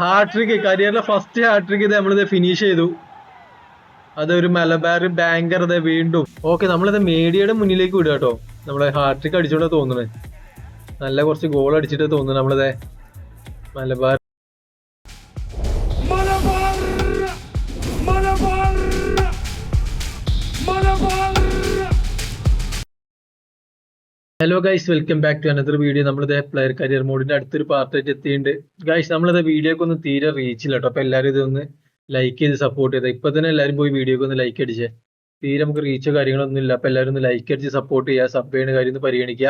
Hat trick കരിയറിലെ first hat trick ഇത് നമ്മളിത് ഫിനിഷ് ചെയ്തു. അതൊരു മലബാർ ബാങ്കർ ഇത് വീണ്ടും. ഓക്കെ നമ്മളിത് മീഡിയയുടെ മുന്നിലേക്ക് വിടുക കേട്ടോ. നമ്മളെ ഹാട്രിക് അടിച്ചോണ്ട് തോന്നുന്നത് നല്ല കുറച്ച് ഗോൾ അടിച്ചിട്ട് തോന്നുന്നു നമ്മളിത്. Malabar hello guys welcome back to another video നമ്മളിത് പ്ലെയർ കരിയർ മോഡിന്റെ അടുത്തൊരു പാർട്ടായിട്ട് എത്തിയിട്ടുണ്ട് ഗൈസ് നമ്മളിത് വീഡിയോക്ക് ഒന്ന് തീരെ റീച്ചില്ല കേട്ടോ അപ്പൊ എല്ലാവരും ഇതൊന്ന് ലൈക്ക് ചെയ്ത് സപ്പോർട്ട് ചെയ്ത്. ഇപ്പൊ തന്നെ എല്ലാവരും പോയി വീഡിയോക്ക് ഒന്ന് ലൈക്ക് അടിച്ചേ. തീരെ നമുക്ക് റീച്ചോ കാര്യങ്ങളൊന്നും ഇല്ല. അപ്പൊ എല്ലാവരും ഒന്ന് ലൈക്ക് അടിച്ച് സപ്പോർട്ട് ചെയ്യുക സബ് ചെയ്യുന്ന കാര്യം ഒന്ന് പരിഗണിക്കുക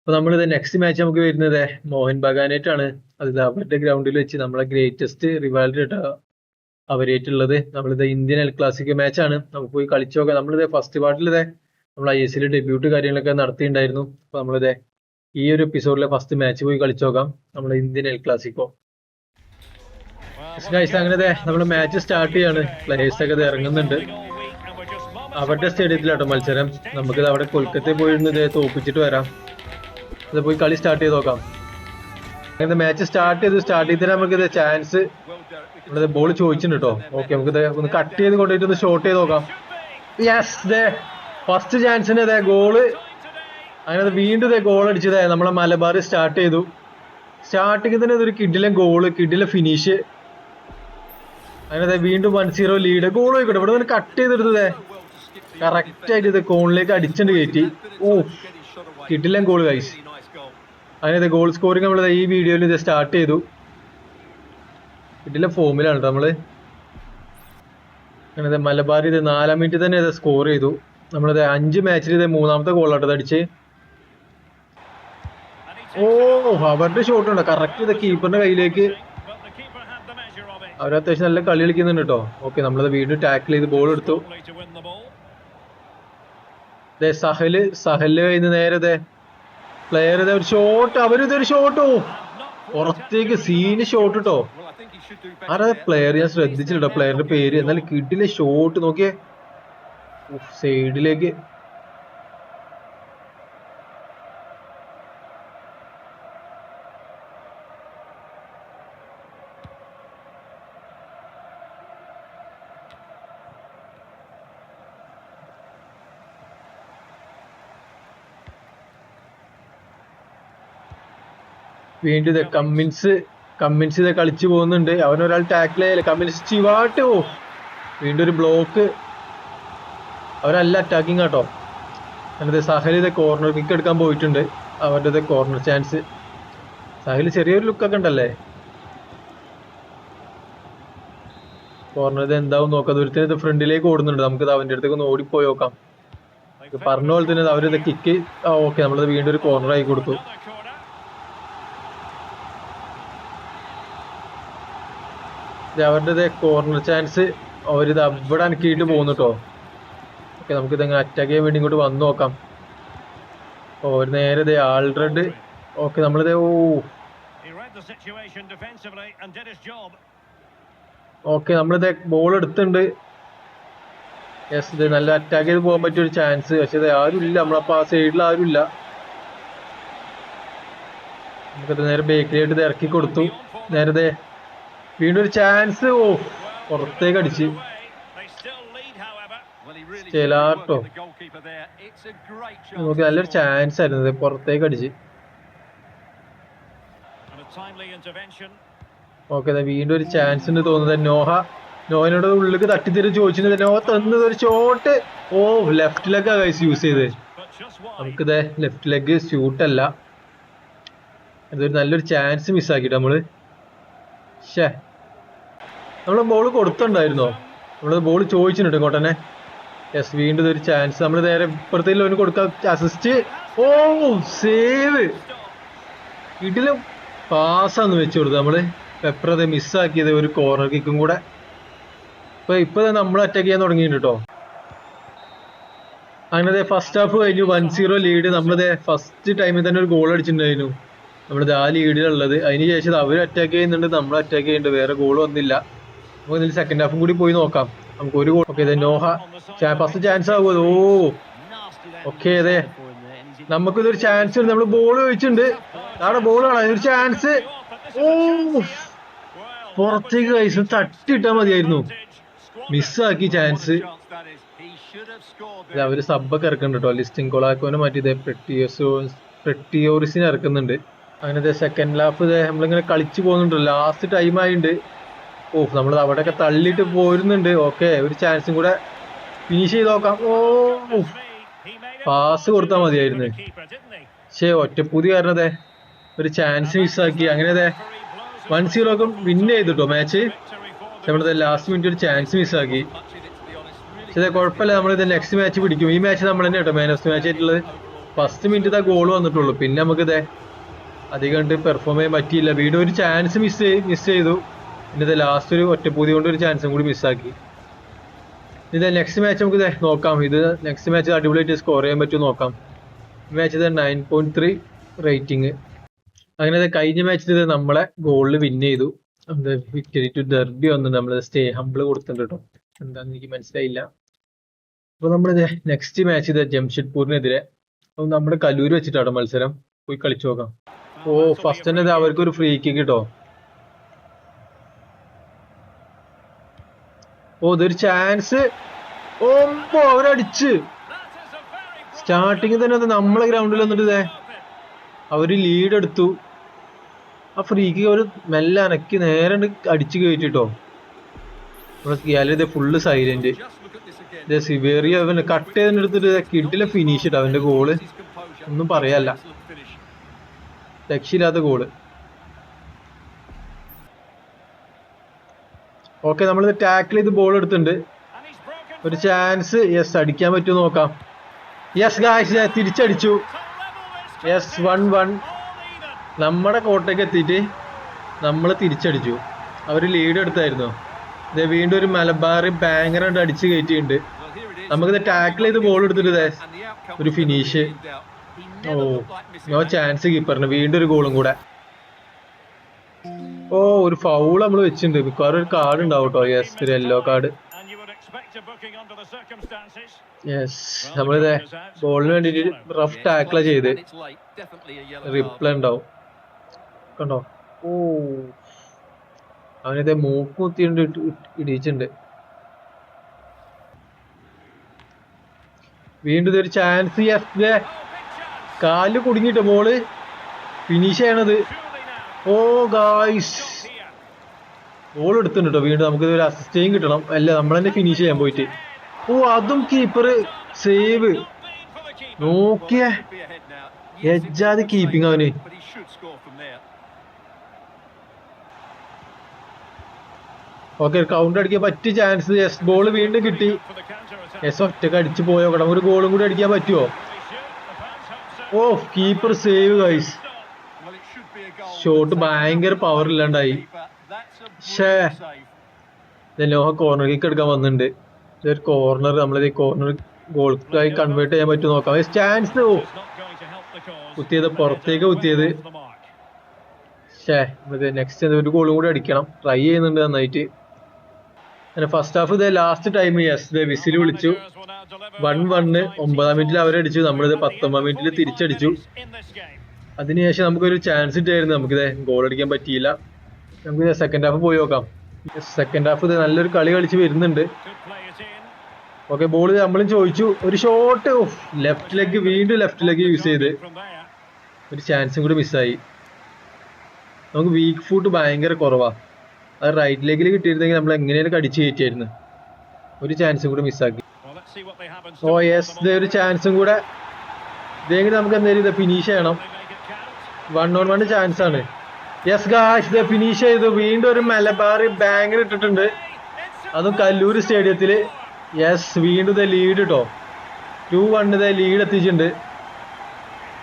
അപ്പൊ നമ്മളിത് നെക്സ്റ്റ് മാച്ച് നമുക്ക് വരുന്നത് മോഹൻ ബഗാനായിട്ടാണ്. അത് അവരുടെ ഗ്രൗണ്ടിൽ വെച്ച് നമ്മളെ ഗ്രേറ്റസ്റ്റ് കേട്ടോ അവരായിട്ടുള്ളത്. നമ്മളിത് ഇന്ത്യൻ എൽ ക്ലാസിക് മാച്ചാണ് നമുക്ക് പോയി കളിച്ചു നോക്കാം. നമ്മളിത് ഫസ്റ്റ് പാർട്ടിലിത് നമ്മൾ ഐ എസ് എല്ലിൽ ഡെബ്യൂട്ട് കാര്യങ്ങളൊക്കെ നടത്തിയിട്ടുണ്ടായിരുന്നു. അപ്പൊ നമ്മളിത് ഈ ഒരു എപ്പിസോഡിലെ ഫസ്റ്റ് മാച്ച് പോയി കളിച്ചു നോക്കാം നമ്മൾ ഇന്ത്യൻ എൽ ക്ലാസിക്കോ അങ്ങനെ നമ്മൾ മാച്ച് സ്റ്റാർട്ട് ചെയ്യാണ്. പ്ലേസ് ഒക്കെ ഇറങ്ങുന്നുണ്ട്. അവരുടെ സ്റ്റേഡിയത്തിലാട്ടോ മത്സരം. നമുക്ക് അവിടെ കൊൽക്കത്തയിൽ പോയിരുന്ന് ഇതേ തോപ്പിച്ചിട്ട് വരാം. അത് പോയി കളി സ്റ്റാർട്ട് ചെയ്ത് നോക്കാം. അങ്ങനെ മാച്ച് സ്റ്റാർട്ട് ചെയ്ത് സ്റ്റാർട്ട് ചെയ്തിട്ട് നമുക്ക് ഇത് ചാൻസ് നമ്മളിത് ബോൾ ചോദിച്ചിട്ടുണ്ട് കേട്ടോ ഓക്കെ നമുക്ക് ഇത് ഒന്ന് കട്ട് ചെയ്ത് കൊണ്ടുപോയിട്ട് ഒന്ന് ഷോട്ട് ചെയ്ത് നോക്കാം. Yes they. ഫസ്റ്റ് ചാൻസിന് അതേ ഗോൾ. അങ്ങനെ വീണ്ടും ഇതേ ഗോൾ അടിച്ചതായി നമ്മളെ മലബാർ സ്റ്റാർട്ട് ചെയ്തു. സ്റ്റാർട്ടിങ് തന്നെ ഇതൊരു കിഡിലെ ഗോൾ കിഡിലെ ഫിനിഷ് അങ്ങനെ വീണ്ടും വൺ സീറോ ലീഡ് ഗോൾ പോയിക്കോട്ടെ. ഇവിടെ നിന്ന് കട്ട് ചെയ്തെടുത്തതേ കറക്റ്റ് ആയിട്ട് ഇത് കോണിലേക്ക് അടിച്ചിട്ട് കയറ്റി. ഓ കിഡിലെ ഗോൾ കഴിച്ച് അങ്ങനെ ഗോൾ സ്കോറിങ് നമ്മൾ ഈ വീഡിയോയിൽ ഇത് സ്റ്റാർട്ട് ചെയ്തു. കിഡിലെ ഫോമിലാണ് നമ്മൾ. അങ്ങനെ ദേ മലബാർ ഇത് നാലാം മിനിറ്റ് തന്നെ ഇത് സ്കോർ ചെയ്തു. നമ്മളിത് അഞ്ച് മാച്ചിൽ ഇത് മൂന്നാമത്തെ ഗോളാട്ടത് അടിച്ച്. ഓ അവരുടെ ഷോട്ട് ഉണ്ടോ? കറക്റ്റ് ഇത് കീപ്പറിന്റെ കയ്യിലേക്ക്. അവർ അത്യാവശ്യം നല്ല കളി കളിക്കുന്നുണ്ട് കേട്ടോ ഓക്കെ നമ്മളത് വീണ്ടും ടാക്കിൾ ചെയ്ത് ബോൾ എടുത്തു. സഹൽ സഹൽ കഴിഞ്ഞ് നേരെ ദേ പ്ലെയർ ഇതേ ഒരു ഷോട്ട് അവരിതൊരു ഷോട്ടോ പുറത്തേക്ക് സീന് ഷോട്ട് കേട്ടോ ആരാ പ്ലെയർ ഞാൻ ശ്രദ്ധിച്ചിട്ടോ പ്ലെയറിന്റെ പേര്. എന്നാലും കിഡിലെ ഷോട്ട് നോക്കിയേ. സൈഡിലേക്ക്. വീണ്ടും കമ്മിൻസ് കമ്മിൻസ് ഇത് കളിച്ചു പോകുന്നുണ്ട്. അവനൊരാൾ ടാക്കിൾ ചെയ്യല്ലേ കമ്മിൻസ് ചിവാട്ടോ. വീണ്ടും ഒരു ബ്ലോക്ക് അവരല്ല അറ്റാക്കിങ് കേട്ടോ എന്നിട്ട് സഹൽ കോർണർ കിക്ക് എടുക്കാൻ പോയിട്ടുണ്ട്. അവരുടെ കോർണർ ചാൻസ് സഹൽ ചെറിയൊരു ലുക്കൊക്കെ ഉണ്ടല്ലേ? കോർണർ ഇത് എന്താവും നോക്കാം. ദൂരത്തിന് ഇത് ഫ്രണ്ടിലേക്ക് ഓടുന്നുണ്ട്. നമുക്ക് അവന്റെ അടുത്തേക്ക് ഒന്ന് ഓടിപ്പോയി നോക്കാം. പറഞ്ഞ പോലെ തന്നെ അവരിത് കിക്ക് ഓക്കെ നമ്മളത് വീണ്ടും ഒരു കോർണർ ആയി കൊടുത്തു. അവരുടെ കോർണർ ചാൻസ് അവരിത് അവിടെ അനക്കിയിട്ട് പോകുന്നു കേട്ടോ ഓക്കെ നമുക്ക് ഇതങ്ങനെ അറ്റാക്ക് ചെയ്യാൻ വേണ്ടി ഇങ്ങോട്ട് വന്നു നോക്കാം. ഓ ഒരു നേരെ ഇതേ ആൾറെഡ് ഓക്കെ നമ്മളിത് ഓ. ഓക്കെ നമ്മളിത് ബോൾ എടുത്തിട്ടുണ്ട്. യെസ് ഇത് നല്ല അറ്റാക്ക് ചെയ്ത് പോകാൻ പറ്റിയ ഒരു ചാൻസ് പക്ഷെ ഇത് ആരും ഇല്ല നമ്മളപ്പോൾ ആ സൈഡിൽ ആരും ഇല്ല നമുക്കത് നേരെ ബേക്കിലായിട്ട് ഇത് ഇറക്കി കൊടുത്തു. നേരത്തെ വീണ്ടും ഒരു ചാൻസ് ഓ പുറത്തേക്ക് അടിച്ച്. ചെലാട്ടോ നമുക്ക് നല്ലൊരു ചാൻസ് ആയിരുന്നു. പുറത്തേക്ക് അടിച്ച്. ഓക്കെ വീണ്ടും ഒരു ചാൻസ് ഉണ്ട് തോന്നുന്നത് നോഹ നോഹനോട് ഉള്ളിലേക്ക് തട്ടിത്തരും ചോദിച്ചിട്ട് നോഹ തന്നത് ഒരു ഷോട്ട് ഓ ലെഫ്റ്റ് ലെഗ് കൈസ് യൂസ് ചെയ്ത്. നമുക്കിത് ലെഫ്റ്റ് ലെഗ് സ്യൂട്ട് അല്ല. ഇതൊരു നല്ലൊരു ചാൻസ് മിസ്സാക്കിട്ട് നമ്മൾ. ഷേ നമ്മൾ ബോൾ കൊടുത്തുണ്ടായിരുന്നോ നമ്മൾ ബോൾ ചോദിച്ചിട്ടുണ്ട് ഇങ്ങോട്ടന്നെ യെസ് വീണ്ടും ഒരു ചാൻസ് നമ്മൾ നേരെ ഇപ്പുറത്തേക്ക് ലോന് കൊടുക്കാം അസിസ്റ്റ് ഓ സേവ് ഇതിൽ പാസ്സാന്ന് വെച്ചു കൊടുത്തു നമ്മൾ. പെപ്പർ അത് മിസ്സാക്കിയത് ഒരു കോർണർ കിക്കും കൂടെ. ഇപ്പൊ ഇപ്പൊ നമ്മൾ അറ്റാക്ക് ചെയ്യാൻ തുടങ്ങിയിട്ടുണ്ട് കേട്ടോ അങ്ങനെ ഫസ്റ്റ് ഹാഫ് കഴിഞ്ഞു. വൺ സീറോ ലീഡ് നമ്മളിത് ഫസ്റ്റ് ടൈമിൽ തന്നെ ഒരു ഗോൾ അടിച്ചിട്ടുണ്ടായിരുന്നു. നമ്മളിത് ആ ലീഡിലുള്ളത് അതിന് ശേഷം അവർ അറ്റാക്ക് ചെയ്യുന്നുണ്ട് നമ്മൾ അറ്റാക്ക് ചെയ്യുന്നുണ്ട്. വേറെ ഗോൾ വന്നില്ല. നമുക്ക് ഇതിൽ സെക്കൻഡ് ഹാഫും കൂടി പോയി നോക്കാം. നമുക്ക് ഒരു ഓക്കെ നോഹ. ഫസ്റ്റ് ചാൻസ് ആവുമോ? ഓ. ഓക്കെ അതെ നമുക്കിതൊരു ചാൻസ് ഉണ്ട്. നമ്മൾ ബോൾ ചോദിച്ചിട്ടുണ്ട്. അവിടെ ബോൾ കാണാം. ഇതൊരു ചാൻസ് ഓ. പുറത്തേക്ക് കൈസ് തട്ടിയിട്ടാ മതിയായിരുന്നു. മിസ്സാക്കി ചാൻസ് അവർ സബ്ബൊക്കെ ഇറക്കുന്നുണ്ട് കേട്ടോ. ലിസ്റ്റിംഗ് കൊളാക്കോനെ മാറ്റി ഇതേ പ്രെട്ടിയോസോ പ്രെട്ടിയോറിസിനെ ഇറക്കുന്നുണ്ട്. അങ്ങനെ സെക്കൻഡ് ഹാഫ് നമ്മളിങ്ങനെ കളിച്ചു പോകുന്നുണ്ട് ലാസ്റ്റ് ടൈം ആയിട്ടുണ്ട് ഓ നമ്മൾ അവിടെയൊക്കെ തള്ളിയിട്ട് പോരുന്നുണ്ട്. ഓക്കെ ഒരു ചാൻസും കൂടെ ഫിനിഷ് ചെയ്ത് നോക്കാം. ഓ പാസ് കൊടുത്താൽ മതിയായിരുന്നു. പക്ഷേ ഒറ്റപ്പൂതി അതെ ഒരു ചാൻസ് മിസ്സാക്കി അങ്ങനെ അതെ വൺ സീറോ ഒക്കെ വിൻ ചെയ്തിട്ടോ മാച്ച് നമ്മളത് ലാസ്റ്റ് മിനിറ്റ് ഒരു ചാൻസ് മിസ്സാക്കി പക്ഷേ കുഴപ്പമില്ല. നമ്മളിത് നെക്സ്റ്റ് മാച്ച് പിടിക്കും. ഈ മാച്ച് നമ്മൾ തന്നെ കേട്ടോ മാൻ ഓഫ് ദി മാച്ച് ആയിട്ടുള്ളത്. ഫസ്റ്റ് മിനിറ്റ് ആ ഗോൾ വന്നിട്ടുള്ളൂ. പിന്നെ നമുക്ക് ഇതേ അധികം കണ്ട് പെർഫോം ചെയ്യാൻ പറ്റിയില്ല. വീണ്ടും ഒരു ചാൻസ് മിസ് മിസ് ചെയ്തു. പിന്നെ ഇത് ലാസ്റ്റ് ഒരു ഒറ്റപ്പൂതി കൊണ്ട് ഒരു ചാൻസും കൂടി മിസ്സാക്കി ഇത് നെക്സ്റ്റ് മാച്ച് നമുക്ക് നോക്കാം. ഇത് നെക്സ്റ്റ് മാച്ച് അടിപൊളിയായിട്ട് സ്കോർ ചെയ്യാൻ പറ്റുമോ നോക്കാം. മാച്ച് ഇത് നയൻ പോയിന്റ് ത്രീ റേറ്റിംഗ് അങ്ങനെ കഴിഞ്ഞ മാച്ചിൽ ഇത് നമ്മളെ ഗോളിൽ വിൻ ചെയ്തു. വിക്ടറി ടു ഡെർബി വന്നു നമ്മൾ സ്റ്റേ ഹംബിൾ കൊടുത്തിട്ടുണ്ട് കേട്ടോ എന്താന്ന് എനിക്ക് മനസ്സിലായില്ല. അപ്പോൾ നമ്മൾ നെക്സ്റ്റ് മാച്ച് ഇത് ജംഷഡ്പൂരിനെതിരെ. അപ്പൊ നമ്മുടെ കലൂര് വെച്ചിട്ടാണ് മത്സരം. പോയി കളിച്ചു നോക്കാം. ഓ ഫസ്റ്റ് തന്നെ അവർക്ക് ഒരു ഫ്രീ കിക്ക് കിട്ടോ ഓ ഇതൊരു ചാൻസ് ഓമ്പോ അവരടിച്ച്. സ്റ്റാർട്ടിങ് തന്നെ നമ്മളെ ഗ്രൗണ്ടിൽ വന്നിട്ട് ഇതേ. അവർ ലീഡ് എടുത്തു. ആ ഫ്രീക്ക് ഒരു മെല്ലെ അനക്കി നേരെ അടിച്ചു കയറ്റിട്ടോ നമ്മുടെ ഗ്യാലറി ഫുള്ള് സൈലന്റ് സിവേറി അവന് കട്ട് ചെയ്തെടുത്തിട്ട് കിഡിലെ ഫിനിഷ് ഇട്ട് അവന്റെ ഗോൾ ഒന്നും പറയാല്ല. രക്ഷയില്ലാത്ത ഗോൾ ഓക്കെ നമ്മൾ ടാക്കിൾ ചെയ്ത് ബോൾ എടുത്തിട്ടുണ്ട്. ഒരു ചാൻസ് യെസ് അടിക്കാൻ പറ്റുമോ നോക്കാം. യെസ് ഗായ്സ് തിരിച്ചടിച്ചു. യെസ് വൺ വൺ നമ്മുടെ കോട്ടയ്ക്ക് എത്തിയിട്ട് നമ്മൾ തിരിച്ചടിച്ചു. അവർ ലീഡ് എടുത്തായിരുന്നു. ഇത് വീണ്ടും ഒരു മലബാർ ബാങ്കർ അടിച്ച് കയറ്റിയിട്ടുണ്ട്. നമുക്കിത് ടാക്കിൾ ചെയ്ത് ബോൾ എടുത്തിട്ട് ഒരു ഫിനിഷ് ഓ നോ ചാൻസ് കീപ്പറിന് വീണ്ടും ഒരു ഗോളും കൂടെ. ഓ ഒരു ഫൗൾ നമ്മൾ വെച്ചിട്ടുണ്ട്. മിക്കവാറും ഒരു കാർഡ് ഉണ്ടാവും കേട്ടോ യെസ് ഒരു യെല്ലോ കാർഡ് യെസ് നമ്മളിത് ബോളിന് വേണ്ടിട്ട് റഫ് ടാക്കിള ചെയ്ത്. റിപ്ലൈ ഉണ്ടാവും. കണ്ടോ? ഓ. അവനിത് മൂക്ക് കുത്തി ഇടിച്ചിട്ടുണ്ട് വീണ്ടും ഇതൊരു ചാൻസ് യെസ് കാൽ കുടുങ്ങിട്ട് ബോൾ ഫിനിഷ് ചെയ്യണത്. ഓ ഗായ്സ് ഗോൾ എടുത്തിട്ടുണ്ട് കേട്ടോ വീണ്ടും നമുക്ക് ഒരു അസിസ്റ്റേയും കിട്ടണം. അല്ല നമ്മൾ തന്നെ ഫിനിഷ് ചെയ്യാൻ പോയിട്ട്. ഓ അതും കീപ്പർ സേവ് നോക്കിയേ. എജ്ജാതി കീപ്പിംഗ് അവന്. ഓക്കെ കൗണ്ടർ അടിക്കാൻ പറ്റിയ ചാൻസ് എസ് ബോൾ വീണ്ടും കിട്ടി. എസ് ഒറ്റയ്ക്ക് അടിച്ചു പോയോ കടം ഒരു ഗോളും കൂടി അടിക്കാൻ പറ്റുമോ ഓ കീപ്പർ സേവ് ഗൈസ് ഷോട്ട് ഭയങ്കര പവർ ഇല്ലാണ്ടായി. ലോഹ കോർണർ കിക്ക് എടുക്കാൻ വന്നിട്ടുണ്ട്. കോർണർ നമ്മളിത് കോർണർ ഗോൾ ഗോൾക്കായി കൺവേർട്ട് ചെയ്യാൻ പറ്റും നോക്കാം. ചാൻസ് കുത്തിയത് പുറത്തേക്ക് കുത്തിയത്. ഷേ ഇത് നെക്സ്റ്റ് ഒരു ഗോളും കൂടി അടിക്കണം. ട്രൈ ചെയ്യുന്നുണ്ട് നന്നായിട്ട്. അങ്ങനെ ഫസ്റ്റ് ഹാഫ് ഇത് ലാസ്റ്റ് ടൈം യെസ് ഇതേ വിസിൽ വിളിച്ചു. വൺ വണ്ണ് ഒമ്പതാം മിനിറ്റിൽ അവരടിച്ചു. നമ്മളിത് പത്തൊമ്പതാം മിനിറ്റിൽ തിരിച്ചടിച്ചു. അതിനുശേഷം നമുക്കൊരു ചാൻസ് ഇട്ടായിരുന്നു നമുക്കിത് ഗോൾ അടിക്കാൻ പറ്റിയില്ല. നമുക്ക് സെക്കൻഡ് ഹാഫ് പോയി നോക്കാം. സെക്കൻഡ് ഹാഫ് ഇത് നല്ലൊരു കളി കളിച്ച് വരുന്നുണ്ട്. ഓക്കെ ബോൾ നമ്മളും ചോദിച്ചു. ഒരു ഷോട്ട് ലെഫ്റ്റ് ലെഗ് വീണ്ടും ലെഫ്റ്റ് ലെഗ് യൂസ് ചെയ്ത്. ഒരു ചാൻസും കൂടി മിസ്സായി നമുക്ക് വീക്ക് ഫുട്ട് ഭയങ്കര കുറവാ. അത് റൈറ്റ് ലെഗിൽ കിട്ടിയിരുന്നെങ്കിൽ നമ്മൾ എങ്ങനെയാണ് അടിച്ചു കയറ്റിയായിരുന്നു. ഒരു ചാൻസും കൂടി മിസ്സാക്കി ഓ യെസ് ഇതേ ഒരു ചാൻസും കൂടെ. ഇതെങ്കിലും നമുക്ക് എന്തായാലും ഇത് ഫിനിഷ് ചെയ്യണം. വൺ ഓൺ വൺ ചാൻസ് ആണ്. യെസ് ഗാഷ് ഫിനിഷ് ചെയ്തു. വീണ്ടും ഒരു മലബാർ ബാങ്കർ ഇട്ടിട്ടുണ്ട്. അതും കല്ലൂർ സ്റ്റേഡിയത്തിൽ യെസ് വീണ്ടും ദ ലീഡ് കേട്ടോ ടു വൺ ദ ലീഡ് എത്തിച്ചിട്ടുണ്ട്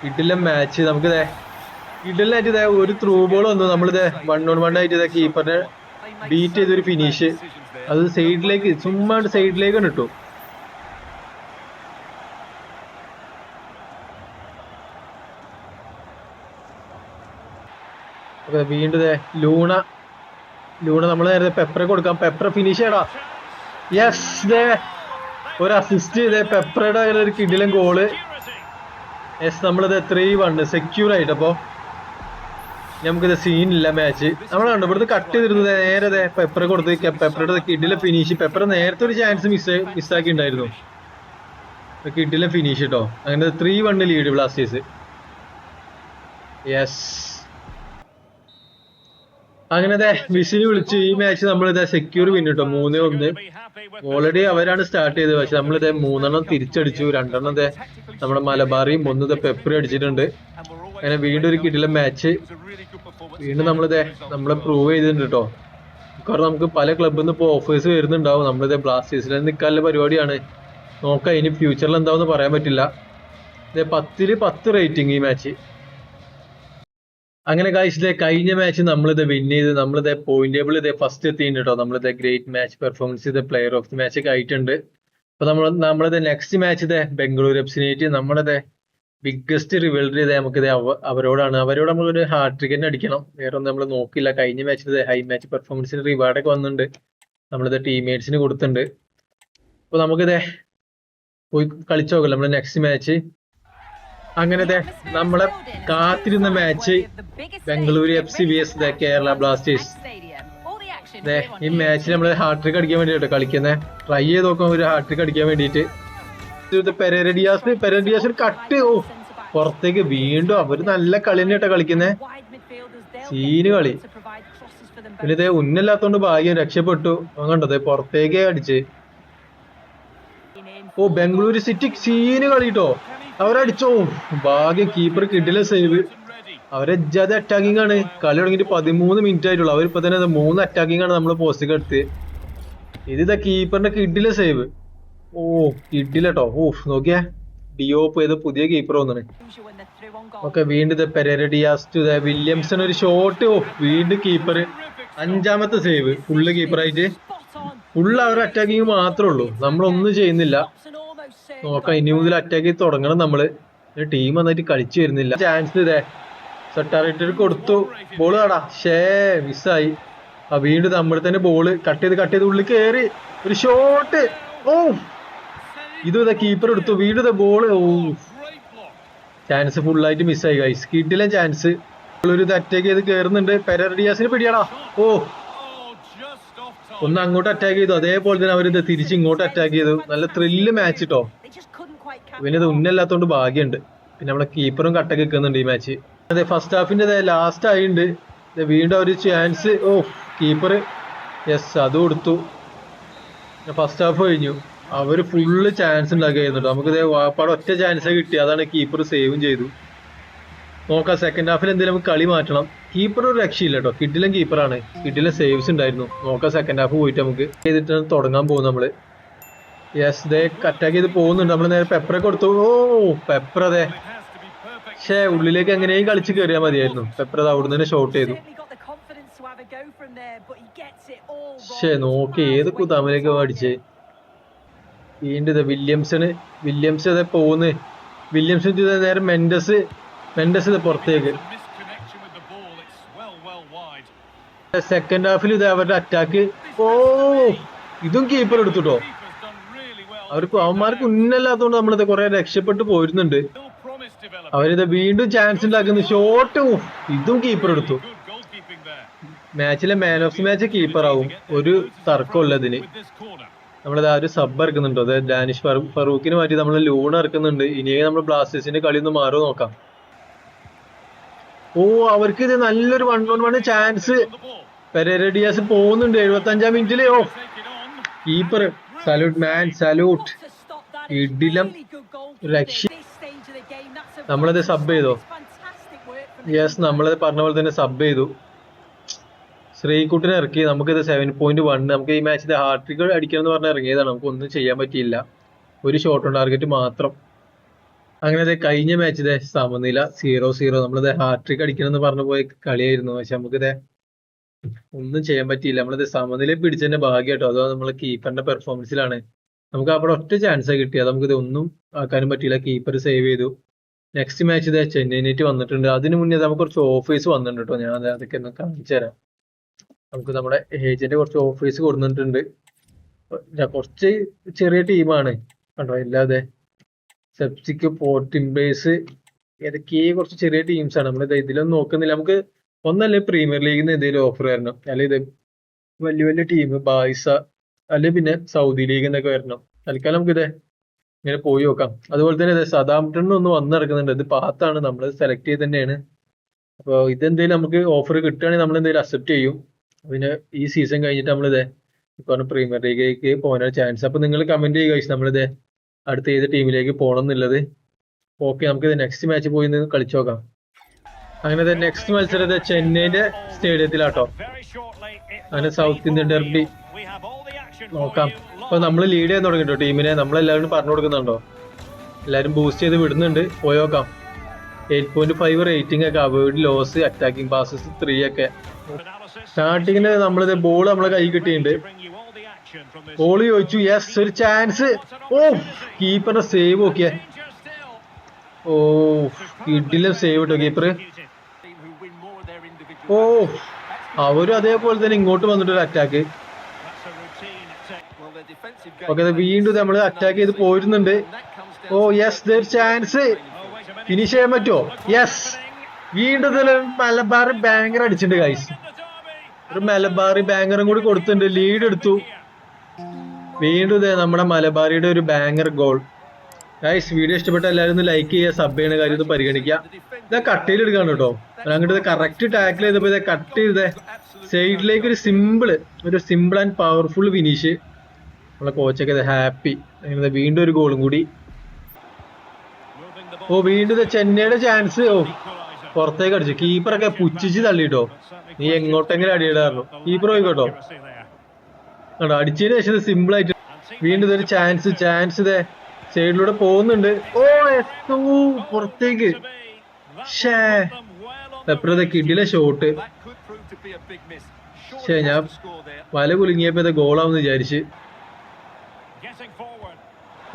ഇഡിലെ മാച്ച് നമുക്ക് ഇതേ ഇഡിലായിട്ട് ഇതേ ഒരു ത്രൂ ബോൾ വന്നു. നമ്മളിത് വൺ ഓൺ വൺ ആയിട്ട് ഇതേ കീപ്പറിനെ ബീറ്റ് ചെയ്തൊരു ഫിനിഷ് അത് സൈഡിലേക്ക് ചുമ്മാ സൈഡിലേക്ക് ഇട്ടു. അപ്പൊ വീണ്ടും ലൂണ. ലൂണ നമ്മൾ നേരത്തെ പെപ്പറെ കൊടുക്കാം. പെപ്പർ ഫിനിഷ് ചെയ്യടാ. യെസ് ദേ. ഒരു അസിസ്റ്റ് ചെയ്തേ പെപ്പറയുടെ ഒരു കിടിലൻ ഗോൾ യെസ് നമ്മളിത് ത്രീ വൺ സെക്യൂർ ആയിട്ട് അപ്പോ. നമുക്കിത് സീനില്ല മാച്ച് നമ്മൾ കണ്ടു ഇവിടുന്ന് കട്ട് ചെയ്തിരുന്നത് നേരെ പെപ്പർ കൊടുത്ത് പെപ്പറുടെ കിഡിലെ ഫിനിഷ് പെപ്പർ നേരത്തെ ഒരു ചാൻസ് മിസ് മിസ്സാക്കി ഉണ്ടായിരുന്നു കിഡിലെ ഫിനിഷ് കേട്ടോ അങ്ങനെ three one lead Blasters yes അങ്ങനെ വിസിൽ വിളിച്ചു ഈ മാച്ച് നമ്മൾ ഇതാ സെക്യൂർ പിന്നിട്ടോ മൂന്ന് ഒന്ന് ഓൾറെഡി അവരാണ് സ്റ്റാർട്ട് ചെയ്തത് പക്ഷെ നമ്മളിത് മൂന്നെണ്ണം തിരിച്ചടിച്ചു രണ്ടെണ്ണം ഇതേ നമ്മുടെ മലബാറിയും ഒന്ന് ഇത് പെപ്പറി അടിച്ചിട്ടുണ്ട്. അങ്ങനെ വീണ്ടും ഒരു കിട്ടില്ല മാച്ച് വീണ്ടും നമ്മളിത് നമ്മളെ പ്രൂവ് ചെയ്തിട്ടുണ്ട് കേട്ടോ കാരണം നമുക്ക് പല ക്ലബിൽ നിന്ന് ഇപ്പോൾ ഓഫേഴ്സ് വരുന്നുണ്ടാവും. നമ്മളിത് ബ്ലാസ്റ്റേഴ്സിൽ നിൽക്കാനുള്ള പരിപാടിയാണ്. നോക്കാം ഇനി ഫ്യൂച്ചറിൽ എന്താവെന്ന് പറയാൻ പറ്റില്ല. ഇതേ പത്തിൽ പത്ത് റേറ്റിംഗ് ഈ മാച്ച് അങ്ങനെ കാഴ്ച കഴിഞ്ഞ മാച്ച് നമ്മളിത് വിൻ ചെയ്ത് നമ്മളിത് പോയിന്റ് ടേബിൾ ഇത് ഫസ്റ്റ് എത്തിയിട്ടുണ്ട് കേട്ടോ നമ്മളിത് ഗ്രേറ്റ് മാച്ച് പെർഫോമൻസ് ഇത് പ്ലെയർ ഓഫ് ദി മാച്ച് ഒക്കെ ആയിട്ടുണ്ട്. അപ്പൊ നമ്മൾ നമ്മളിത് നെക്സ്റ്റ് മാച്ച് ഇത് ബംഗളൂരു എഫ്സിനേറ്റ് നമ്മളിത് ബിഗ്ഗസ്റ്റ് റിവൽഡറി ഇത് നമുക്കിത് അവ- അവരോടാണ്. അവരോട് നമ്മളൊരു ഹാർട്രിക് തന്നെ അടിക്കണം. വേറെ ഒന്നും നമ്മൾ നോക്കില്ല. കഴിഞ്ഞ മാച്ചിൽ ഹൈ മാച്ച് പെർഫോമൻസിന് റിവാർഡൊക്കെ വന്നിട്ടുണ്ട്. നമ്മളിത് ടീംമേറ്റ്സിന് കൊടുത്തിട്ടുണ്ട്. അപ്പൊ നമുക്കിത് പോയി കളിച്ചോക്കല്ലോ നമ്മൾ നെക്സ്റ്റ് മാച്ച് അങ്ങനത്തെ നമ്മളെ കാത്തിരുന്ന match Bengaluru F C B S Kerala Blasters ഈ മാച്ചിൽ നമ്മൾ ഹാട്രിക് അടിക്കാൻ വേണ്ടിട്ടോ കളിക്കുന്നത് ട്രൈ ചെയ്ത് നോക്കാം ഒരു ഹാട്രിക് അടിക്കാൻ വേണ്ടിയിട്ട്. പെരഡിയാസ് പെരഡിയാസ് കട്ട് ഓ പുറത്തേക്ക് വീണ്ടും അവർ നല്ല കളി തന്നെ കേട്ടോ കളിക്കുന്നത് സീന് കളി. പിന്നെ ഇതേ ഉന്നല്ലാത്തോണ്ട് ഭാഗ്യം രക്ഷപ്പെട്ടു. ദേ പുറത്തേക്കേ അടിച്ച്. ഓ ബംഗളൂരു സിറ്റി സീന് കളിട്ടോ. അവരടിച്ചോ ഭാഗ്യം കീപ്പർ കിട്ടില്ല സേവ് അവരെ ജത് അറ്റാക്കിംഗ് ആണ്. കളി തുടങ്ങിയിട്ട് പതിമൂന്ന് മിനിറ്റ് ആയിട്ടുള്ളൂ. അവരിപ്പോ തന്നെ മൂന്ന് അറ്റാക്കിംഗ് ആണ് നമ്മൾ പോസ്റ്റിക്ക് എടുത്ത്. ഇത് ഇതാ കീപ്പറിന്റെ കിഡില സേവ് ഓ കിഡിലട്ടോ ഓ നോക്കിയാ. ഡിയോപ്പ് ഏത് പുതിയ കീപ്പർ വന്നാണ് ഓക്കെ വീണ്ടും പെരേര വില്യംസൺ ഒരു ഷോട്ട് ഓ വീണ്ടും കീപ്പർ അഞ്ചാമത്തെ സേവ് ഫുള്ള് കീപ്പറായിട്ട് ഫുള്ള് അവരുടെ അറ്റാക്കിങ് മാത്രമേ ഉള്ളൂ. നമ്മളൊന്നും ചെയ്യുന്നില്ല. നോക്കാം. ഇനി മുതൽ അറ്റാക്ക് ചെയ്ത് തുടങ്ങണം നമ്മൾ. ടീം നന്നായിട്ട് കളിച്ചു വരുന്നില്ല. ചാൻസ് ഇതേ. സെട്ടാറിട്ട് കൊടുത്തു. ബോൾ കാടാ ഷേ മിസ്സായി ആ വീണ്ടും നമ്മൾ തന്നെ ബോൾ കട്ട് ചെയ്ത് കട്ട് ചെയ്ത് ഉള്ളിൽ കയറി ഒരു ഷോട്ട് ഓ ഇതും ഇതാ കീപ്പർ എടുത്തു. വീണ്ടും ഇതാ ബോൾ ഓ ചാൻസ് ഫുള്ളായിട്ട് മിസ്സായി ഗൈസ് കിട്ടില്ല ചാൻസ് ഒരു അറ്റാക്ക് ചെയ്ത് കയറുന്നുണ്ട് പെരഡിയാസിന് പിടിയാടാ. ഓ. ഒന്ന് അങ്ങോട്ട് അറ്റാക്ക് ചെയ്തു. അതേപോലെ തന്നെ അവരിത് തിരിച്ച് ഇങ്ങോട്ട് അറ്റാക്ക് ചെയ്തു. നല്ല ത്രില്ല് മാച്ച് കേട്ടോ പിന്നെ ഇത് ഉന്നല്ലാത്തോണ്ട് ഭാഗ്യമുണ്ട് പിന്നെ നമ്മളെ കീപ്പറും കട്ടൊക്കെ നിൽക്കുന്നുണ്ട് ഈ മാച്ച് അതെ ഫസ്റ്റ് ഹാഫിന്റെ ലാസ്റ്റ് ആയിണ്ട്. വീണ്ടും ഒരു ചാൻസ് ഓ കീപ്പർ യെസ് അത് കൊടുത്തു. ഫസ്റ്റ് ഹാഫ് കഴിഞ്ഞു. അവർ ഫുള്ള് ചാൻസ് ഉണ്ടാക്കിയായിരുന്നു നമുക്ക് ഇതേ വാപ്പാട് ഒറ്റ ചാൻസ് കിട്ടി. അതാണ് കീപ്പർ സേവും ചെയ്തു. നോക്കാം സെക്കൻഡ് ഹാഫിൽ എന്തെങ്കിലും നമുക്ക് കളി മാറ്റണം. കീപ്പർ ഒരു രക്ഷയില്ല കേട്ടോ കിഡിലും കീപ്പറാണ് കിഡിലെ സേവ്സ് ഉണ്ടായിരുന്നു. നോക്കാം സെക്കൻഡ് ഹാഫ് പോയിട്ട് നമുക്ക് ചെയ്തിട്ട് തുടങ്ങാൻ പോകും നമ്മൾ. യെസ് ദേ അറ്റാക്ക് ചെയ്ത് പോകുന്നുണ്ട്. നമ്മൾ നേരെ പെപ്പറെ കൊടുത്തു. ഓ പെപ്പർ അതെ. പക്ഷേ ഉള്ളിലേക്ക് എങ്ങനെയും കളിച്ച് കയറിയാൽ മതിയായിരുന്നു. പെപ്പർ അത് അവിടുന്ന് തന്നെ ഷോട്ട് ചെയ്തു. പക്ഷേ നോക്കി ഏത് കുതാമിലേക്ക് അടിച്ചേ. വീണ്ടും വില്യംസണ് വില്യംസ് അതെ പോകുന്നു വില്യംസൺ നേരെ മെൻഡസ് മെൻഡസ് ഇത് പുറത്തേക്ക്. സെക്കൻഡ് ഹാഫിൽ ഇത് അവരുടെ അറ്റാക്ക് ഓ ഇതും കീപ്പർ എടുത്തുട്ടോ. അവർക്ക് അവന്മാർക്ക് ഉന്നല്ലാത്തതുകൊണ്ട് നമ്മളിത് കുറെ രക്ഷപ്പെട്ട് പോയിരുന്നുണ്ട്. അവരിത് വീണ്ടും ചാൻസ് ഉണ്ടാക്കുന്നു. ഷോട്ട് ഇതും കീപ്പർ എടുത്തു. മാച്ചിലെ man of the match keeper ആവും. ഒരു തർക്കമുള്ളതിന്. നമ്മളിത് ആ ഒരു സബ് ഇറക്കുന്നുണ്ടോ. അതായത് ഡാനിഷ് ഫറൂ- ഫറൂഖിന് മാറ്റി നമ്മൾ ലൂൺ ഇറക്കുന്നുണ്ട്. ഇനിയും നമ്മൾ ബ്ലാസ്റ്റേഴ്സിന്റെ കളി ഒന്ന് മാറുമോ നോക്കാം. ഓ അവർക്ക് ഇത് നല്ലൊരു one on one chance Pereyra Diaz പോകുന്നുണ്ട്. എഴുപത്തി അഞ്ചാം മിനിറ്റിൽ ഓ കീപ്പർ സല്യൂട്ട് മാൻ സല്യൂട്ട് ഇഡിലം രക്ഷ നമ്മളത് സബ് ചെയ്തോ? യെസ് നമ്മളത് പറഞ്ഞ പോലെ തന്നെ സബ് ചെയ്തു. ശ്രീകുട്ടിനെ ഇറക്കി. നമുക്കിത് സെവൻ പോയിന്റ് വൺ നമുക്ക് ഈ മാച്ചിൽ ഹാർട്രിക്ക് അടിക്കണം എന്ന് പറഞ്ഞ് ഇറങ്ങിയതാണ്. നമുക്ക് ഒന്നും ചെയ്യാൻ പറ്റിയില്ല. ഒരു ഷോട്ട് ഓൺ ടാർഗറ്റ് മാത്രം. അങ്ങനെ അതെ കഴിഞ്ഞ മാച്ച് ഇതേ സമനില സീറോ സീറോ നമ്മളിത് ഹാട്രിക് അടിക്കണം എന്ന് പറഞ്ഞു പോയ കളിയായിരുന്നു. പക്ഷെ നമുക്കിത് ഒന്നും ചെയ്യാൻ പറ്റിയില്ല. നമ്മളിത് സമനില പിടിച്ചതിന്റെ ഭാഗ്യം കേട്ടോ അതോ നമ്മളെ കീപ്പറിന്റെ പെർഫോമൻസിലാണ് നമുക്ക് അവിടെ ഒറ്റ ചാൻസ് കിട്ടിയത്. നമുക്കിത് ഒന്നും ആക്കാനും പറ്റിയില്ല. കീപ്പർ സേവ് ചെയ്തു. നെക്സ്റ്റ് മാച്ച് ഇതേ ചെന്നൈനേറ്റ് വന്നിട്ടുണ്ട്. അതിന് മുന്നേ നമുക്ക് കുറച്ച് ഓഫേഴ്സ് വന്നിട്ടുണ്ട് ഞാൻ അതൊക്കെ ഒന്ന് കാണിച്ചു തരാം. നമുക്ക് നമ്മുടെ ഏജന്റ് കുറച്ച് ഓഫേഴ്സ് കൊടുത്തിട്ടുണ്ട് കുറച്ച് ചെറിയ ടീമാണ് കണ്ടോ? ഇല്ലാതെ സെപ്സിക്ക് പോർട്ടിംബേസ് ഏതൊക്കെ കുറച്ച് ചെറിയ ടീംസ് ആണ്. നമ്മൾ ഇതിലൊന്നും നോക്കുന്നില്ല. നമുക്ക് ഒന്നല്ലേ പ്രീമിയർ ലീഗിൽ നിന്ന് എന്തെങ്കിലും ഓഫർ വരണം. അല്ലെ ഇത് വലിയ വലിയ ടീം ബായിസ അല്ലെ പിന്നെ സൗദി ലീഗിൽ നിന്നൊക്കെ വരണം. തൽക്കാലം നമുക്കിത് ഇങ്ങനെ പോയി നോക്കാം. അതുപോലെ തന്നെ ഇത് സദാംപ്ടണിൽ ഒന്ന് വന്നിറക്കുന്നുണ്ട് ഇത് പാത്താണ് നമ്മൾ സെലക്ട് ചെയ്ത് തന്നെയാണ്. അപ്പോൾ ഇതെന്തെങ്കിലും നമുക്ക് ഓഫർ കിട്ടുകയാണെങ്കിൽ നമ്മൾ എന്തെങ്കിലും അക്സെപ്റ്റ് ചെയ്യും. പിന്നെ ഈ സീസൺ കഴിഞ്ഞിട്ട് നമ്മളിത് ഇപ്പോൾ പ്രീമിയർ ലീഗിലേക്ക് പോകാനുള്ള ചാൻസ് അപ്പോൾ നിങ്ങൾ കമന്റ് ചെയ്യുക നമ്മളിത് അടുത്ത ഏത് ടീമിലേക്ക് പോകണം എന്നുള്ളത് ഓക്കെ നമുക്ക് നെക്സ്റ്റ് മാച്ച് പോയി നിന്ന് കളിച്ചു നോക്കാം. അങ്ങനെ നെക്സ്റ്റ് മത്സരം ചെന്നൈന്റെ സ്റ്റേഡിയത്തിലാട്ടോ. അങ്ങനെ സൗത്ത് ഇന്ത്യൻ ഡെർബി നോക്കാം. അപ്പൊ നമ്മൾ ലീഡ് ചെയ്യാൻ തുടങ്ങിട്ടോ ടീമിനെ. നമ്മളെല്ലാവരും പറഞ്ഞു കൊടുക്കുന്നുണ്ടോ? എല്ലാവരും ബൂസ്റ്റ് ചെയ്ത് വിടുന്നുണ്ട്. പോയി നോക്കാം. എയ്റ്റ് പോയിന്റ് ഫൈവ് റേറ്റിംഗ് ഒക്കെ avoid loss attacking passes three ഒക്കെ. സ്റ്റാർട്ടിങ്ങിന് നമ്മളിത് ബോൾ നമ്മളെ കൈ കിട്ടിയിട്ടുണ്ട്. ബോൾ ചോദിച്ചു യെസ് ഒരു ചാൻസ് ഓ കീപ്പറിന്റെ സേവ് നോക്കിയേ. ഓ കിഡിലും സേവ് കിട്ടോ കീപ്പർ ഓ അവരും അതേപോലെ തന്നെ ഇങ്ങോട്ട് വന്നിട്ട് ഒരു അറ്റാക്ക്. ഓക്കെ വീണ്ടും നമ്മൾ അറ്റാക്ക് ചെയ്ത് പോയിരുന്നുണ്ട് ഓ yes chance a minute. Finish ചെയ്യാൻ പറ്റുമോ? യെസ് വീണ്ടും മലബാർ ബാങ്കർ അടിച്ചിട്ടുണ്ട് ഗൈസ് ഒരു മലബാറി ബാങ്കറും കൂടി കൊടുത്തിട്ടുണ്ട് ലീഡ് എടുത്തു. വീണ്ടും ഇതേ നമ്മുടെ മലബാറിയുടെ ഒരു ബാങ്കർ ഗോൾ ഗൈസ് വീഡിയോ ഇഷ്ടപ്പെട്ട എല്ലാവരും ഒന്ന് ലൈക്ക് ചെയ്യുക സബ് ചെയ്യണ കാര്യം ഒന്ന് പരിഗണിക്കുക. ഇതാ കട്ടയിൽ എടുക്കാണ് കേട്ടോ. അങ്ങോട്ട് കറക്റ്റ് ടാക്കിൾ ചെയ്തപ്പോ ഇത് കട്ട് ചെയ്തേ സൈഡിലേക്ക് ഒരു സിമ്പിൾ ഒരു സിമ്പിൾ ആൻഡ് പവർഫുൾ ഫിനിഷ് നമ്മളെ കോച്ചൊക്കെ ഇത് ഹാപ്പി അങ്ങനെ വീണ്ടും ഒരു ഗോളും കൂടി. ഓ വീണ്ടും ഇത് ചെന്നൈയുടെ ചാൻസ് ഓ. പുറത്തേക്ക് അടിച്ചു. കീപ്പറൊക്കെ പുച്ഛിച്ച് തള്ളിട്ടോ. നീ എങ്ങോട്ടെങ്കിലും അടിയിടാറുള്ളൂ കീപ്പർ പോയിക്കോട്ടോ. കണ്ടോ അടിച്ചതിന് ശേഷം സിമ്പിൾ ആയിട്ട് വീണ്ടും ഇതൊരു ചാൻസ് ചാൻസ് ഇതേ സൈഡിലൂടെ പോകുന്നുണ്ട്. ഓ എത്തൂ പുറത്തേക്ക്. ഷേ എപ്പോഴത്തെ കിടിലെ ഷോട്ട് ഞാൻ വല കുലുങ്ങിയപ്പോ ഇത് ഗോളാവെന്ന് വിചാരിച്ച്.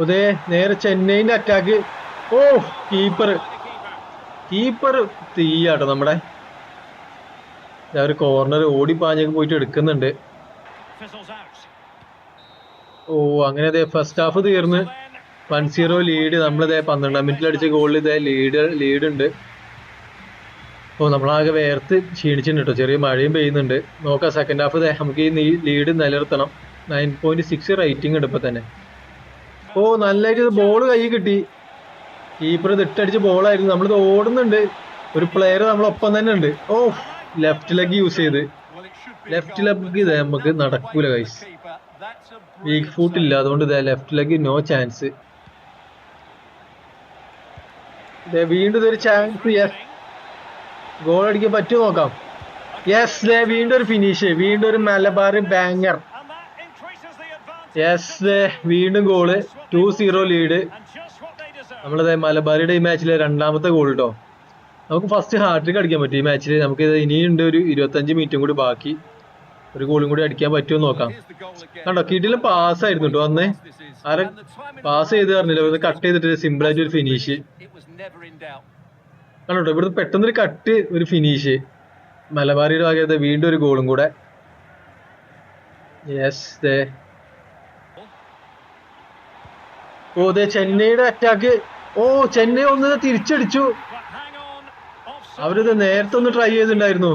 അതേ നേരെ ചെന്നൈന്റെ അറ്റാക്ക് ഓ കീപ്പർ കീപ്പർ തീയാട്ടോ നമ്മുടെ. ഒരു കോർണർ ഓടി പാഞ്ഞൊക്കെ പോയിട്ട് എടുക്കുന്നുണ്ട്. ഓ അങ്ങനെ അതെ ഫസ്റ്റ് ഹാഫ് തീർന്ന്. വൺ സീറോ ലീഡ് നമ്മളിതേ പന്ത്രണ്ടാം മിനിറ്റിൽ അടിച്ച ഗോളിൽ ഇതേ ലീഡ് ലീഡ് ഉണ്ട്. ഓ നമ്മളാകെ വേർത്ത് ക്ഷീണിച്ചിട്ടുണ്ട് കേട്ടോ ചെറിയ മഴയും പെയ്യുന്നുണ്ട്. നോക്കാം സെക്കൻഡ് ഹാഫ് ഇതേ നമുക്ക് ഈ ലീഡ് നിലനിർത്തണം. നയൻ പോയിന്റ് സിക്സ് റേറ്റിംഗ് ഉണ്ട് ഇപ്പൊ തന്നെ. ഓ നല്ലതായിട്ട് ബോൾ കൈ കിട്ടി. കീപ്പർ ഇത് ആയിരുന്നു. ബോളായിരുന്നു നമ്മളിത് ഓടുന്നുണ്ട്. ഒരു പ്ലെയർ നമ്മളൊപ്പം തന്നെ ഉണ്ട്. ഓ ലെഫ്റ്റ് ലെഗ് യൂസ് ചെയ്ത്. ലെഫ്റ്റ് ലെഗ് ഇത് നമുക്ക് നടക്കൂല കൈസ് വീക്ക് ഫൂട്ട് ഇല്ല. അതുകൊണ്ട് ഇതേ ലെഫ്റ്റ് ലെഗ് നോ ചാൻസ് വീണ്ടും ഇതൊരു ചാൻസ് യെസ് ഗോൾ അടിക്കാൻ പറ്റുമോ നോക്കാം. യെസ് വീണ്ടും ഒരു ഫിനിഷ് വീണ്ടും ഒരു മലബാർ ബാങ്ങർ. യെസ് വീണ്ടും ഗോൾ ടു സീറോ ലീഡ് ദേ. നമ്മളത് മലബാറിയുടെ ഈ മാച്ചിലെ രണ്ടാമത്തെ ഗോൾ കേട്ടോ നമുക്ക് ഫസ്റ്റ് ഹാർട്രിക് അടിക്കാൻ പറ്റും. ഈ മാച്ചിൽ നമുക്ക് ഇനിയുണ്ട് ഒരു ഇരുപത്തഞ്ച് മിനിറ്റും കൂടി ബാക്കി. ഒരു ഗോളും കൂടി അടിക്കാൻ പറ്റുമോ നോക്കാം. കണ്ടോ കിടിലും പാസ് ആയിരുന്നു കേട്ടോ അന്ന്. ആരെ പാസ് ചെയ്ത് പറഞ്ഞില്ല കട്ട് ചെയ്തിട്ട് സിമ്പിൾ ആയിട്ട് ഒരു ഫിനിഷ് കണ്ടോ ഇവിടുന്ന് പെട്ടെന്നൊരു കട്ട് ഒരു ഫിനിഷ് മലബാറിയുടെ ഭാഗത്ത് വീണ്ടും ഒരു ഗോളും കൂടെ. Yes they. ഓ ദേ ചെന്നൈയുടെ അറ്റാക്ക് ഓ ചെന്നൈ ഒന്ന് തിരിച്ചടിച്ചു. അവരിത് നേരത്തെ ഒന്ന് ട്രൈ ചെയ്തിട്ടുണ്ടായിരുന്നു.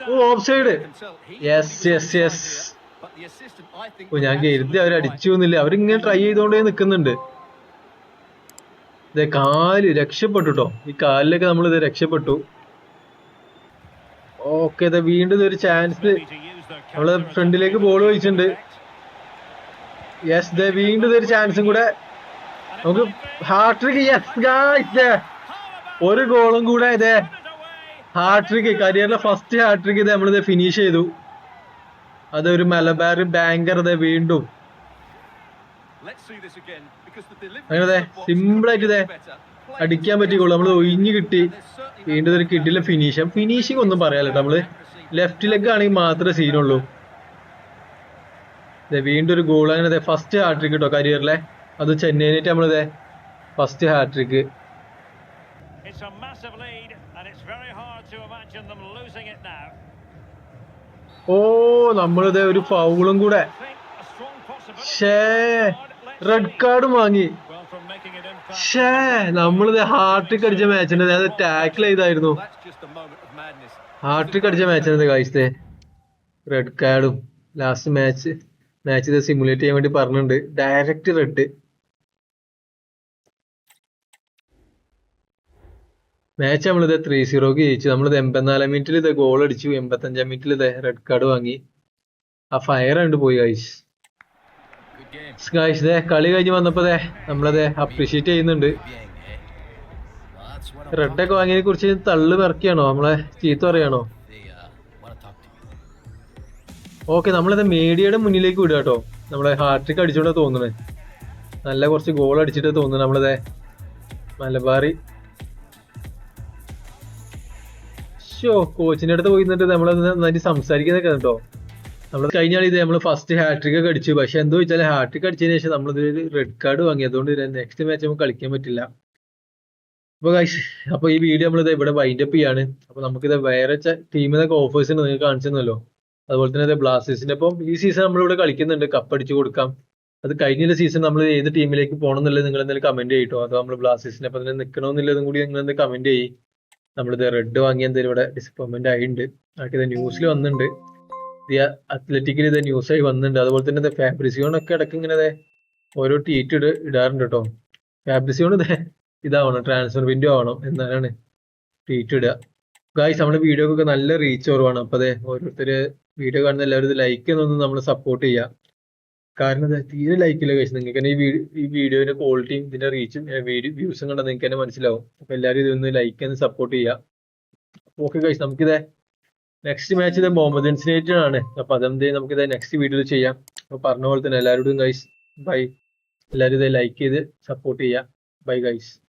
ഓ. ഓഫ് സൈഡ് ഓ ഞാൻ കരുതി അവർ അടിച്ചു എന്നില്ല. അവരിങ്ങനെ ട്രൈ ചെയ്തോണ്ടേ നിക്കുന്നുണ്ട്. ഇതേ കാൽ രക്ഷപ്പെട്ടു കേട്ടോ ഈ കാലിലൊക്കെ നമ്മൾ ഇത് രക്ഷപ്പെട്ടു. ഓക്കെ ഇതാ വീണ്ടും ഒരു ചാൻസ് നമ്മൾ ഫ്രണ്ടിലേക്ക് ബോൾ വഹിച്ചിട്ടുണ്ട് യെസ് ദേ വീണ്ടും ഒരു ചാൻസും കൂടെ. നമുക്ക് ഗായ്സ് ഒരു ഗോളും കൂടെ ഇതേ ഹാർട്രിക് കരിയറിലെ ഫസ്റ്റ് ഹാട്രിക് ഇത് നമ്മളിത് ഫിനിഷ് ചെയ്തു. അതൊരു മലബാർ ബാങ്കർ ഇതേ വീണ്ടും. അങ്ങനെ സിമ്പിൾ ആയിട്ട് ഇതേ അടിക്കാൻ പറ്റിക്കോളൂ നമ്മൾ ഒഴിഞ്ഞു കിട്ടി. വീണ്ടും ഒരു കിഡിലെ ഫിനിഷ് ഫിനിഷിംഗ് ഒന്നും പറയാലോ നമ്മൾ. ലെഫ്റ്റ് ലെഗ് ആണെങ്കിൽ മാത്രമേ സീനുള്ളൂ വീണ്ടും ഒരു ഗോൾ അങ്ങനെ ഫസ്റ്റ് ഹാട്രിക് കേട്ടോ കരിയറിലെ. അത് ചെന്നൈനായിട്ട് നമ്മളിതേ first hat-trick It's a massive lead, imagine them losing it now. ഓ നമ്മളിതേ ഒരു ഫൗളും കൂടെ. ഷേ റെഡ് കാർഡ് വാങ്ങി. ഷേ നമ്മളിത് ഹാർട്ടിക്ക് അടിച്ച മാച്ചിന്റെ അത് ടാക്കിൾ ചെയ്തായിരുന്നു. ഹാർട്രിക് അടിച്ച മാച്ചാണ് കാഴ്ചത്തെ റെഡ് കാർഡും ലാസ്റ്റ് മാച്ച് മാച്ച് ഇത് സിമുലേറ്റ് ചെയ്യാൻ വേണ്ടി പറഞ്ഞിട്ടുണ്ട്. ഡയറക്റ്റ് റെഡ് മാച്ച് നമ്മളിത് ത്രീ സീറോക്ക് ജയിച്ചു. നമ്മളിത് എൺപത്തിനാലാം മിനിറ്റിൽ ഇത് ഗോൾ അടിച്ചു. എൺപത്തഞ്ചാം മിനിറ്റിൽ ഇത് റെഡ് കാർഡ് വാങ്ങി. ആ ഫയർ കണ്ട് പോയി ഗായ്സ് ഗായ്സ്. ദേ കളി കഴിഞ്ഞ് വന്നപ്പോ ദേ നമ്മളത് അപ്രീഷിയേറ്റ് ചെയ്യുന്നുണ്ട്. റെഡ് ഒക്കെ വാങ്ങിയതിനെ കുറിച്ച് തള്ളു പിറക്കിയാണോ? നമ്മളെ ചീത്ത പറയാണോ. ഓക്കെ നമ്മളത് മീഡിയയുടെ മുന്നിലേക്ക് വിടുക കേട്ടോ. നമ്മളെ ഹാർട്രിക് അടിച്ചോണ്ടാ തോന്നുന്നത് നല്ല കുറച്ച് ഗോൾ അടിച്ചിട്ട് തോന്നുന്നു നമ്മളിത് മലബാറി. ഷോ കോച്ചിന്റെ അടുത്ത് പോയി നിന്നിട്ട് നമ്മൾ നന്നായിട്ട് സംസാരിക്കുന്നൊക്കെ കേട്ടോ നമ്മൾ കഴിഞ്ഞ ഇത് നമ്മൾ ഫസ്റ്റ് ഹാട്രിക് ഒക്കെ അടിച്ചു. പക്ഷെ എന്തോ വെച്ചാൽ ഹാട്രിക് അടിച്ചതിന് ശേഷം നമ്മളിത് റെഡ് കാർഡ് വാങ്ങി. അതുകൊണ്ട് നെക്സ്റ്റ് മാച്ച് നമുക്ക് കളിക്കാൻ പറ്റില്ല. അപ്പൊ guys, അപ്പൊ ഈ വീഡിയോ നമ്മളിത് ഇവിടെ വൈൻഡ് അപ്പ് ചെയ്യാണ്. അപ്പൊ നമുക്കിത് വേറെ ടീമിൽ നിന്നൊക്കെ ഓഫേഴ്സ് ഉണ്ട്. നിങ്ങൾക്ക് കാണിച്ചെന്നല്ലോ അതുപോലെ തന്നെ ബ്ലാസ്റ്റേഴ്സിന്റെ അപ്പം ഈ സീസൺ നമ്മളിവിടെ കളിക്കുന്നുണ്ട്. കപ്പ് അടിച്ചു കൊടുക്കാം. അത് കഴിഞ്ഞ സീസൺ നമ്മൾ ഏത് ടീമിലേക്ക് പോകണം എന്നുള്ളത് നിങ്ങൾ എന്തെങ്കിലും കമന്റ് ചെയ്യട്ടോ അതോ നമ്മൾ ബ്ലാസ്റ്റേഴ്സിനെ അപ്പൊ തന്നെ നിൽക്കണമെന്നുള്ളതും കൂടി നിങ്ങൾ എന്തെങ്കിലും കമന്റ് ചെയ്യ്. നമ്മളിത് റെഡ് വാങ്ങിയ ഇവിടെ ഡിസപ്പോയിൻമെന്റ് ആയിട്ടുണ്ട് അതൊക്കെ ഇത് ന്യൂസിൽ വന്നിട്ടുണ്ട് ഇത് അത്ലറ്റിക്കിൽ ഇത് ന്യൂസായി വന്നിട്ടുണ്ട് അതുപോലെ തന്നെ ഇത് ഫാബ്രിസിയോൺ ഒക്കെ ഇടയ്ക്ക് ഇങ്ങനെ ഓരോ ട്വീറ്റ് ഇട ഇടാറുണ്ട് കേട്ടോ ഫാബ്രിസിയോൺ ഇത് ഇതാവണം ട്രാൻസ്ഫർ വിൻഡോ ആവണം എന്നാലാണ് ട്വീറ്റ് ഇടുക ഗായ്സ് നമ്മുടെ വീഡിയോക്കൊക്കെ നല്ല റീച്ച് കുറവാണ്. അപ്പൊ അതെ ഓരോരുത്തര് വീഡിയോ കാണുന്ന എല്ലാവരും ഇത് ലൈക്ക് എന്നൊന്നും നമ്മൾ സപ്പോർട്ട് ചെയ്യുക കാരണം തീരെ ലൈക്ക് ഇല്ല കഴിച്ചു നിങ്ങൾക്ക് തന്നെ ഈ വീഡിയോ ഈ വീഡിയോയുടെ ക്വാളിറ്റിയും ഇതിന്റെ റീച്ചും വീഡിയോ വ്യൂസും കണ്ടാൽ നിങ്ങൾക്ക് തന്നെ മനസ്സിലാവും. അപ്പൊ എല്ലാവരും ഇതൊന്ന് ലൈക്ക് എന്ന് സപ്പോർട്ട് ചെയ്യുക ഓക്കെ കഴിച്ചു നമുക്കിത് നെക്സ്റ്റ് മാച്ച് ഇത് മുഹമ്മദൻസിനേറ്റ് ആണ്. അപ്പൊ അതെന്ത് നമുക്കിത് നെക്സ്റ്റ് വീഡിയോയിൽ ചെയ്യാം. അപ്പൊ പറഞ്ഞ പോലെ തന്നെ എല്ലാവരോടും ഗൈസ് ബൈ എല്ലാവരും ഇത് ലൈക്ക് ചെയ്ത് സപ്പോർട്ട് ചെയ്യുക ബൈ ഗൈസ്